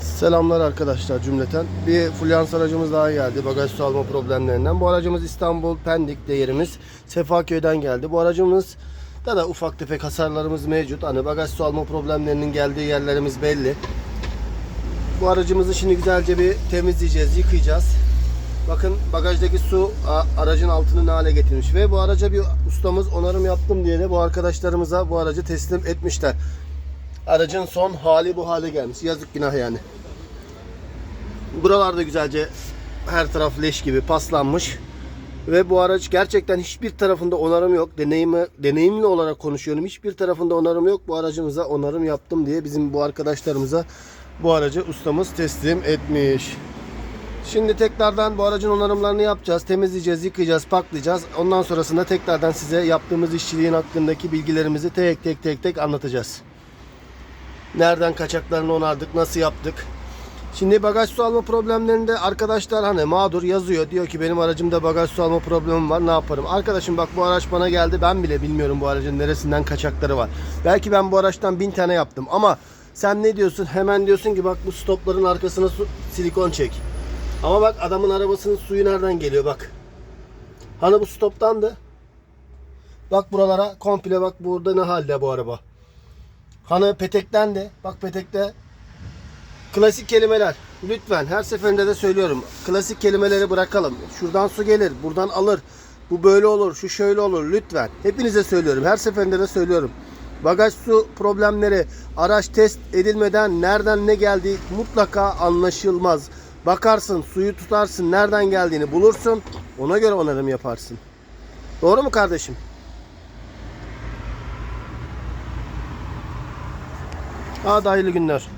Selamlar arkadaşlar cümleten. Bir fulyans aracımız daha geldi bagaj su alma problemlerinden. Bu aracımız İstanbul Pendik değerimiz Sefaköy'den geldi. Bu aracımız da da ufak tefek hasarlarımız mevcut. Hani bagaj su alma problemlerinin geldiği yerlerimiz belli. Bu aracımızı şimdi güzelce bir temizleyeceğiz, yıkayacağız. Bakın bagajdaki su aracın altını ne hale getirmiş ve bu araca bir ustamız onarım yaptım diye de bu arkadaşlarımıza bu aracı teslim etmişler. Aracın son hali bu hale gelmiş. Yazık günah yani. Buralarda güzelce her taraf leş gibi paslanmış. Ve bu araç gerçekten hiçbir tarafında onarım yok. Deneyimi, deneyimli olarak konuşuyorum. Hiçbir tarafında onarım yok. Bu aracımıza onarım yaptım diye bizim bu arkadaşlarımıza bu aracı ustamız teslim etmiş. Şimdi tekrardan bu aracın onarımlarını yapacağız. Temizleyeceğiz, yıkayacağız, paklayacağız. Ondan sonrasında tekrardan size yaptığımız işçiliğin hakkındaki bilgilerimizi tek tek tek tek anlatacağız. Nereden kaçaklarını onardık, nasıl yaptık. Şimdi bagaj su alma problemlerinde arkadaşlar hani mağdur yazıyor. Diyor ki benim aracımda bagaj su alma problemim var ne yaparım? Arkadaşım bak bu araç bana geldi ben bile bilmiyorum bu aracın neresinden kaçakları var. Belki ben bu araçtan bin tane yaptım ama sen ne diyorsun? Hemen diyorsun ki bak bu stopların arkasına su, silikon çek. Ama bak adamın arabasının suyu nereden geliyor bak. Hani bu stoptandı. Bak buralara komple bak burada ne halde bu araba. Hani petekten de bak petekte Klasik kelimeler. Lütfen her seferinde de söylüyorum. Klasik kelimeleri bırakalım. Şuradan su gelir, buradan alır. Bu böyle olur, şu şöyle olur. Lütfen. Hepinize söylüyorum. Her seferinde de söylüyorum. Bagaj su problemleri araç test edilmeden nereden ne geldiği mutlaka anlaşılmaz. Bakarsın, suyu tutarsın, nereden geldiğini bulursun. Ona göre onarım yaparsın. Doğru mu kardeşim? Hadi hayırlı günler.